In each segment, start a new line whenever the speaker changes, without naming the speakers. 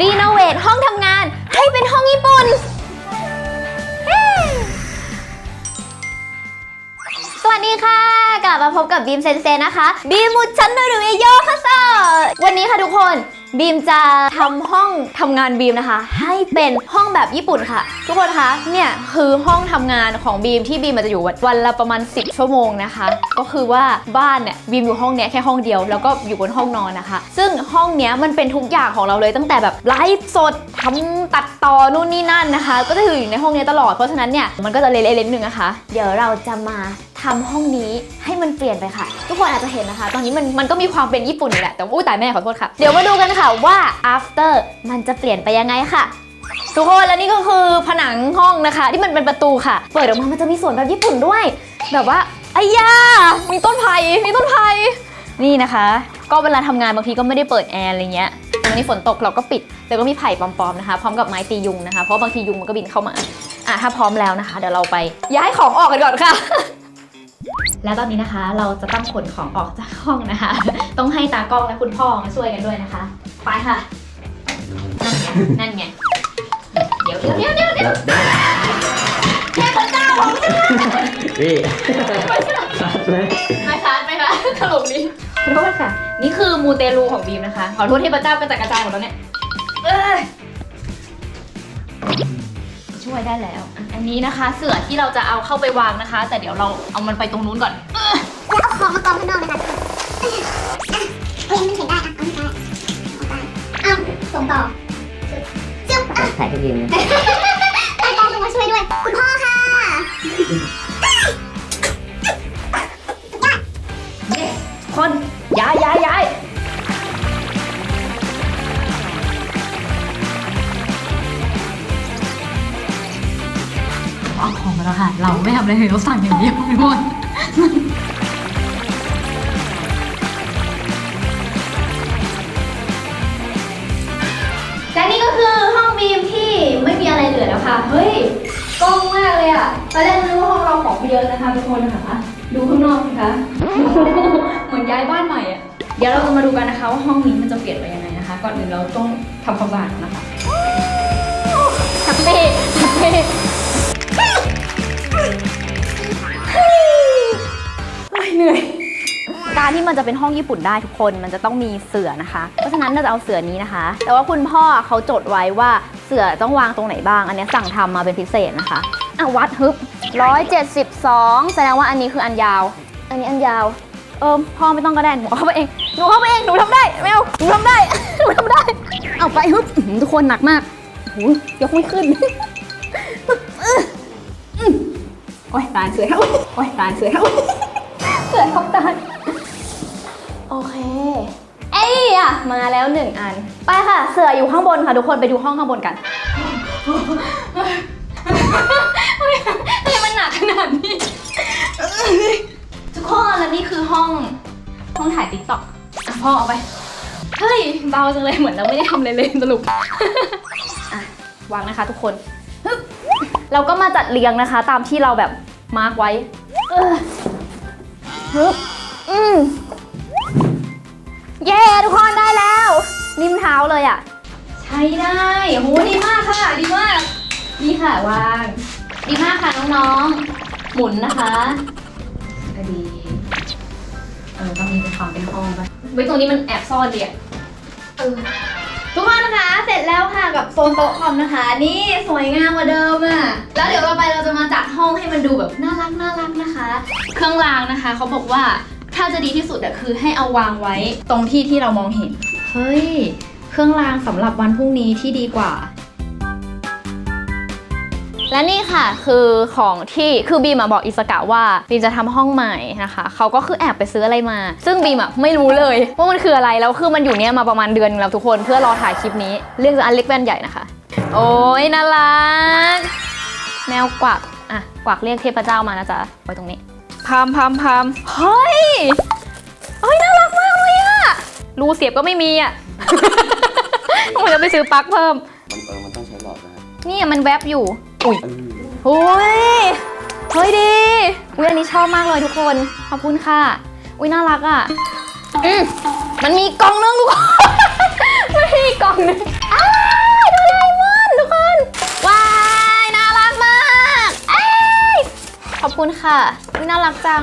รีโนเวทห้องทำงานให้เป็นห้องญี่ปุ่น สวัสดีค่ะ กลับมาพบกับบีมเซนเซนะคะบีมมุชันโนรุเอโยค่ะวันนี้ค่ะทุกคนบีมจะทำห้องทำงานบีมนะคะ ให้เป็นห้องแบบญี่ปุ่นค่ะ ทุกคนคะเนี่ยคือห้องทำงานของบีมที่บีมมันจะอยู่วันละประมาณ 10 ชั่วโมงนะคะ ก็คือว่าบ้านเนี่ยบีมอยู่ห้องเนี้ยแค่ห้องเดียวแล้วก็อยู่บนห้องนอนนะคะ ซึ่งห้องเนี้ยมันเป็นทุกอย่างของเราเลยตั้งแต่แบบไลฟ์สดทำตัดต่อนู่นนี่นั่นนะคะ ก็จะอยู่ในห้องนี้ตลอดเพราะฉะนั้นเนี่ยมันก็จะเละๆนิดนึงนะคะ เดี๋ยวเราจะมาทำห้องนี้ให้มันเปลี่ยนไปค่ะ ทุกคนอาจจะเห็นนะคะ ตอนนี้มันมันก็มีความเป็นญี่ปุ่นอยู่แหละแต่ว่าอุ้ยตายแม่ขอโทษค่ะเดี๋ยวมาดูกันค่ะว่า after มันจะเปลี่ยนไปยังไงค่ะ ทุกคนและนี่ก็คือผนังห้องนะคะ ที่มันเป็นประตูค่ะ เปิดออกมามันจะมีสวนแบบญี่ปุ่นด้วย แบบว่าไอ้ยามีต้นไผ่มีต้นไผ่นี่นะคะ ก็เวลาทำงานบางทีก็ไม่ได้เปิดแอร์อะไรเงี้ยวันนี้ฝนตกเราก็ปิด แล้วก็มีไผ่ปลอมๆนะคะ พร้อมกับไม้ตียุงนะคะ เพราะบางทียุงมันก็บินเข้ามา อะถ้าพร้อมแล้วนะคะ เดี๋ยวเราไปย้ายของออกกันก่อนค่ะ แล้วตอนนี้นะคะ เราจะต้องขนของออกจากห้องนะคะ ต้องให้ตากล้องและคุณพ่อมาช่วยกันด้วยนะคะ ไปค่ะนั่นไงนั่นไง เดี๋ยวเดี๋ยวเดี๋ยวเดี๋ยวเดี๋ยวเทพเจ้าของฉัน
พี่ชัดเลย
ไม่ชัดไหมคะตลกดีขอโทษค่ะ นี่คือมูเตลูของบีมนะคะ ขอโทษเทพเจ้ากระจัดกระจายหมดแล้วเนี่ยเอ้ยช่วยได้แล้วอะอันนี้นะคะ เสื่อที่เราจะเอาเข้าไปวางนะคะ แต่เดี๋ยวเราเอามันไปตรงนู้นก่อน
แล้วเอาของมากองข้างนอกเลยค่ะ ต่อจึ๊บอะ
ถ่ายให้ยิน
ตากล้องลงมาช่วยด้วย คุณพ่อค่ะ
คนย้ายย้ายย้ายเอาของมาแล้วค่ะ เราไม่ทำอะไรเลยเราสั่งอย่างเดียวทุกคนแค่ะ เฮ้ยกล้องมากเลยอะตอนแรกนึกว่าห้องเราของเยอะนะคะทุกคนนะคะดูข้างนอกสิคะเหมือนย้ายบ้านใหม่อะ เดี๋ยวเราจะมาดูกันนะคะว่าห้องนี้มันจะเปลี่ยนไปยังไงนะคะ ก่อนอื่นเราต้องทำความสะอาดก่อนนะคะแฮปปี้แฮปปี้เหนื่อย การที่มันจะเป็นห้องญี่ปุ่นได้ทุกคนมันจะต้องมีเสือนะคะ เพราะฉะนั้นเราจะเอาเสือนี้นะคะ แต่ว่าคุณพ่อเขาจดไว้ว่าเสือต้องวางตรงไหนบ้าง อันนี้สั่งทำมาเป็นพิเศษนะคะอะวัดฮึบ172 แสดงว่าอันนี้คืออันยาว อันนี้อันยาว เออพ่อไม่ต้องก็ได้หนูเข้าไปเองหนูเข้าไปเองหนูทำได้ไม่เอาหนูทำได้หนูทำได้ เอาไปฮึบทุกคนหนักมากโอ้โหยกไม่ขึ้นโอ้ยตายเสือโอ้ยตายเสือเสือทับตาย โอเค เอ้ยอะมาแล้วหนึ่งอัน ไปค่ะ เสืออยู่ข้างบนค่ะทุกคนไปดูห้องข้างบนกันทำไมมันหนักขนาดนี้ ทุกคนและนี่คือห้อง ห้องถ่ายติ๊กต็อกพ่อเอาไป เฮ้ย เบาจังเลยเหมือนเราไม่ได้ทำอะไรเลยสรุปอะวางนะคะทุกคน เราก็มาจัดเรียงนะคะ ตามที่เราแบบมาร์กไว้ เออฮึบอืม เย้ทุกคนได้แล้ว นิ่มเท้าเลยอะ ใช้ได้โหดีมากค่ะ ดีมากดีค่ะวาง ดีมากค่ะน้องๆ หมุนนะคะก็ดีเออต้องมีเป็นความเป็นห้องไปไว้ตรงนี้มันแอบซ่อนเดีอะเออทุกคนนะคะ เสร็จแล้วค่ะกับโซนโต๊ะคอมนะคะ นี่สวยงามกว่าเดิมอะ แล้วเดี๋ยวเราไปเราจะมาจัดห้องให้มันดูแบบน่ารักน่ารักนะคะ เครื่องรางนะคะเขาบอกว่า ถ้าจะดีที่สุดอะคือให้เอาวางไว้ตรงที่ที่เรามองเห็น เฮ้ย เครื่องรางสำหรับวันพรุ่งนี้ที่ดีกว่า และนี่ค่ะคือของที่คือบีมอะบอกอิสกะว่าบีมจะทำห้องใหม่นะคะเขาก็คือแอบไปซื้ออะไรมา ซึ่งบีมอะไม่รู้เลยว่ามันคืออะไรแล้วคือมันอยู่เนี้ยมาประมาณเดือนนึงแล้วทุกคนเพื่อรอถ่ายคลิปนี้เรียกจะอันเล็กแว่นใหญ่นะคะ โอ้ยน่ารักแมวกวักอะกวักเรียกเทพเจ้ามานะจ๊ะไว้ตรงนี้ พามพามพามเฮ้ยเฮ้ยน่ารักมากเลยอะรูเสียบก็ไม่มีอะผมจะไปซื้อปลั๊กเพิ่ม
มันเออมันต้องใช้หลอดนะครับ
นี่มันแวบอยู่ อุ้ย
เออ
โอ้ยเฮ้ยดีอุ้ยอันนี้ชอบมากเลยทุกคน ขอบคุณค่ะ อุ้ยน่ารักอะอืมมันมีกล่องนึงทุกคน มันมีกล่องนึงอ้าว อบคุณค่ะน่ารักจัง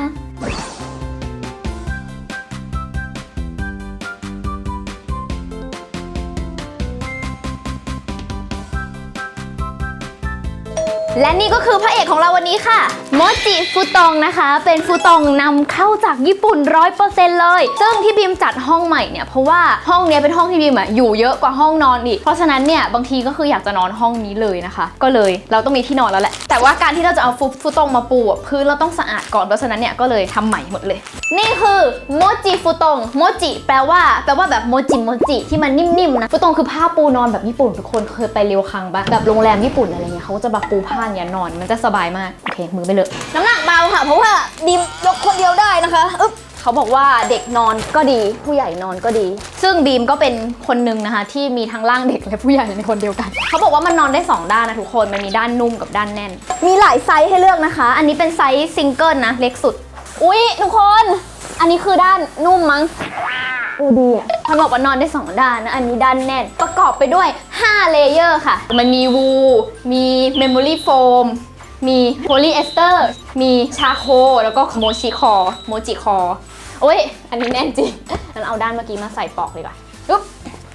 และนี่ก็คือพระเอกของเราวันนี้ค่ะโมจิฟุตองนะคะ เป็นฟุตองนำเข้าจากญี่ปุ่น100%เปอร์เซ็นเลย ซึ่งที่บีมจัดห้องใหม่เนี่ยเพราะว่าห้องนี้เป็นห้องที่บีมอะอยู่เยอะกว่าห้องนอนอีก เพราะฉะนั้นเนี่ยบางทีก็คืออยากจะนอนห้องนี้เลยนะคะ ก็เลยเราต้องมีที่นอนแล้วแหละ แต่ว่าการที่เราจะเอาฟุฟุตองมาปูพื้นเราต้องสะอาดก่อนเพราะฉะนั้นเนี่ยก็เลยทำใหม่หมดเลย นี่คือโมจิฟุตองโมจิแปลว่าแปลว่าแบบโมจิโมจิที่มันนิ่มๆนะฟุตองคือผ้าปูนอนแบบญี่ปุ่นทุกคนเคยไปเรียวคังปะแบบโรงแรมญี่ปุ่นอะไรเงี้ยเขาจะแบบปูผ้าเนี่ยนอนมันจะสบายมาก โอเค มือไปเลย น้ำหนักเบาค่ะ เพราะว่าบีมยกคนเดียวได้นะคะอึ๊บเขาบอกว่าเด็กนอนก็ดีผู้ใหญ่นอนก็ดี ซึ่งบีมก็เป็นคนหนึ่งนะคะ ที่มีทั้งร่างเด็กและผู้ใหญ่ในคนเดียวกัน เขาบอกว่ามันนอนได้สองด้านนะทุกคนมันมีด้านนุ่มกับด้านแน่น มีหลายไซส์ให้เลือกนะคะ อันนี้เป็นไซส์ซิงเกิลนะเล็กสุด อุ๊ยทุกคน อันนี้คือด้านนุ่มมั้ง ดูดีอะมันบอกว่านอนได้ 2 ด้านนะ อันนี้ด้านแน่น ประกอบไปด้วย 5 เลเยอร์ค่ะ มันมีวู มีเมมโมรี่โฟม มีโพลีเอสเตอร์ มีชาโค แล้วก็โมชิคอ โมจิคอ โอ้ย อันนี้แน่นจริงงั้นเอาด้านเมื่อกี้มาใส่ปลอกเลยกว่าปุ๊บ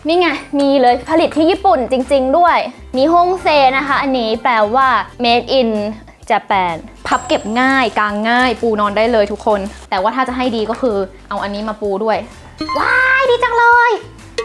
นี่ไง มีเลยผลิตที่ญี่ปุ่นจริง ๆ ด้วยมีฮงเซนะคะ อันนี้แปลว่า made in จแปนพับเก็บง่ายกางง่าย ปูนอนได้เลยทุกคน แต่ว่าถ้าจะให้ดีก็คือเอาอันนี้มาปูด้วย ว้ายดีจังเลย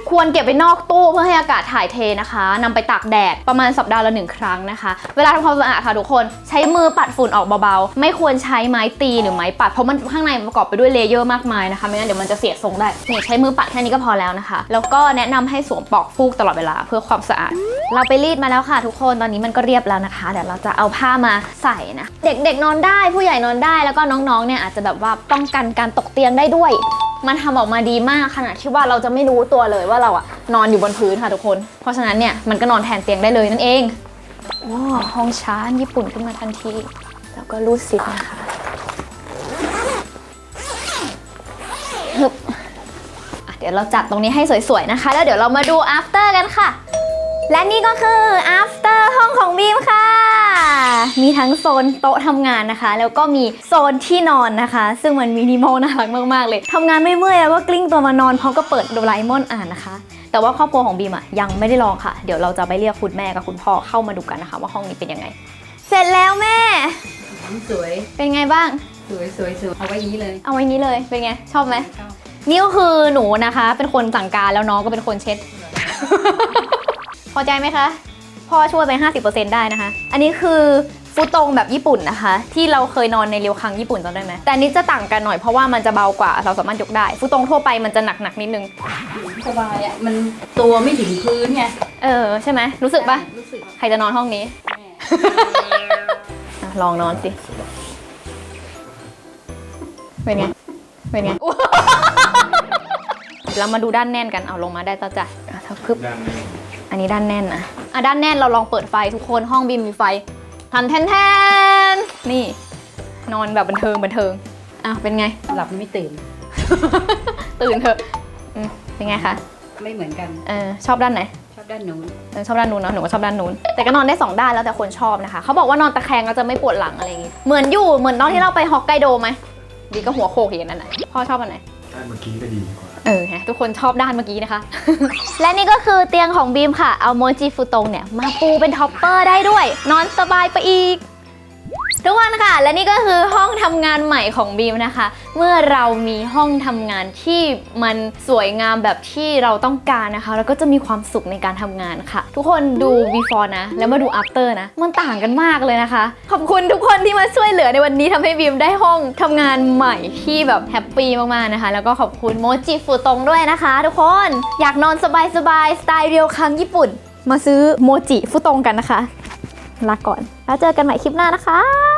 ควรเก็บไว้นอกตู้เพื่อให้อากาศถ่ายเทนะคะนำไปตากแดดประมาณสัปดาห์ละหนึ่งครั้งนะคะ เวลาทำความสะอาดค่ะทุกคนใช้มือปัดฝุ่นออกเบาๆ ไม่ควรใช้ไม้ตีหรือไม้ปัด เพราะมันข้างในประกอบไปด้วยเลเยอร์มากมายนะคะไม่งั้นเดี๋ยวมันจะเสียทรงได้นี่ใช้มือปัดแค่นี้ก็พอแล้วนะคะ แล้วก็แนะนำให้สวมปลอกฟูกตลอดเวลาเพื่อความสะอาด เราไปรีดมาแล้วค่ะ ทุกคนตอนนี้มันก็เรียบแล้วนะคะเดี๋ยวเราจะเอาผ้ามาใส่นะเด็กๆนอนได้ผู้ใหญ่นอนได้แล้วก็น้องๆเนี่ยอาจจะแบบว่าป้องกันการตกเตียงได้ด้วย มันทำออกมาดีมากขนาดที่ว่าเราจะไม่รู้ตัวเลยว่าเราอะนอนอยู่บนพื้นค่ะทุกคน เพราะฉะนั้นเนี่ยมันก็นอนแทนเตียงได้เลยนั่นเองว้าวห้องช้านญี่ปุ่นขึ้นมาทันที แล้วก็รูดซิปนะคะฮึบเดี๋ยวเราจัดตรงนี้ให้สวยๆนะคะ แล้วเดี๋ยวเรามาดู after กันค่ะ และนี่ก็คือ after ห้องของบีมค่ะ มีทั้งโซนโต๊ะทำงานนะคะ แล้วก็มีโซนที่นอนนะคะ ซึ่งมันมินิมอลน่ารักมากๆเลยทำงานไม่เมื่อยแล้วก็กลิ้งตัวมานอนพร้อมก็เปิดโดราเอมอนอ่านนะคะ แต่ว่าครอบครัวของบีมอะยังไม่ได้ลองค่ะ เดี๋ยวเราจะไปเรียกคุณแม่กับคุณพ่อเข้ามาดูกันนะคะ ว่าห้องนี้เป็นยังไง เสร็จแล้วแม่
สวย
เป็นไงบ้าง
สวยสวยสวยเอาไว้อย่างนี้เลย
เอาไว้นี้เลยเป็นไงชอบไหม
ชอบ
นี่ก็คือหนูนะคะ เป็นคนสั่งการแล้วน้องก็เป็นคนเช็ด พอใจไหมคะ พ่อช่วยไป 50%ได้นะคะ อันนี้คือฟูตงแบบญี่ปุ่นนะคะ ที่เราเคยนอนในเรียวคังญี่ปุ่นจำได้ไหมแต่อันนี้จะต่างกันหน่อยเพราะว่ามันจะเบากว่าเราสามารถยกได้ ฟูตงทั่วไปมันจะหนักๆนิดนึง
สบายอะ มันตัวไม่ถึงพื้นไง
เออใช่ไหมรู้สึกปะ
รู้สึก
ใครจะนอนห้องนี้
แม่
อะลองนอนสิ เป็นไง เป็นไงเรามาดูด้านแน่นกันเอาลงมาได้ต่อจ้ะอะถ้าพึบอันนี้ด้านแน่นนะ อะด้านแน่นเราลองเปิดไฟทุกคนห้องบีมมีไฟทันแทนแทนนี่ นอนแบบบันเทิงบันเทิงอ้าวเป็นไง
หลับไม่ตื่น
ตื่นเถอะอืมเป็นไงคะ
ไม่เหมือนกัน
เออชอบด้านไหน
ชอบด้านนู้น
เออชอบด้านนู้นเนอะหนูก็ชอบด้านนู้นแต่ก็นอนได้สองด้านแล้วแต่คนชอบนะคะเขาบอกว่านอนตะแคงก็จะไม่ปวดหลังอะไรอย่างงี้เหมือนอยู่เหมือนตอนที่เราไปฮอกไกโดไหมดีก็หัวโขกอย่างนั้นน่ะพ่อชอบอันไหน
ด้านเมื่อกี้ก็ดีกว่า
เออฮะทุกคนชอบด้านเมื่อกี้นะคะ และนี่ก็คือเตียงของบีมค่ะ เอาโมจิฟุตงเนี่ย มาปูเป็นท็อปเปอร์ได้ด้วย นอนสบายไปอีก ทุกคนค่ะ และนี่ก็คือห้องทำงานใหม่ของบีมนะคะ เมื่อเรามีห้องทำงานที่มันสวยงามแบบที่เราต้องการนะคะ แล้วก็จะมีความสุขในการทำงานค่ะ ทุกคนดู before นะ แล้วมาดู after นะ มันต่างกันมากเลยนะคะ ขอบคุณทุกคนที่มาช่วยเหลือในวันนี้ทำให้บีมได้ห้องทำงานใหม่ที่แบบแฮปปี้มากๆนะคะ แล้วก็ขอบคุณโมจิฟูตงด้วยนะคะ ทุกคนอยากนอนสบายๆสไตล์เรียวคังญี่ปุ่น มาซื้อโมจิฟุตงกันนะคะลาก่อน แล้วเจอกันใหม่คลิปหน้านะคะ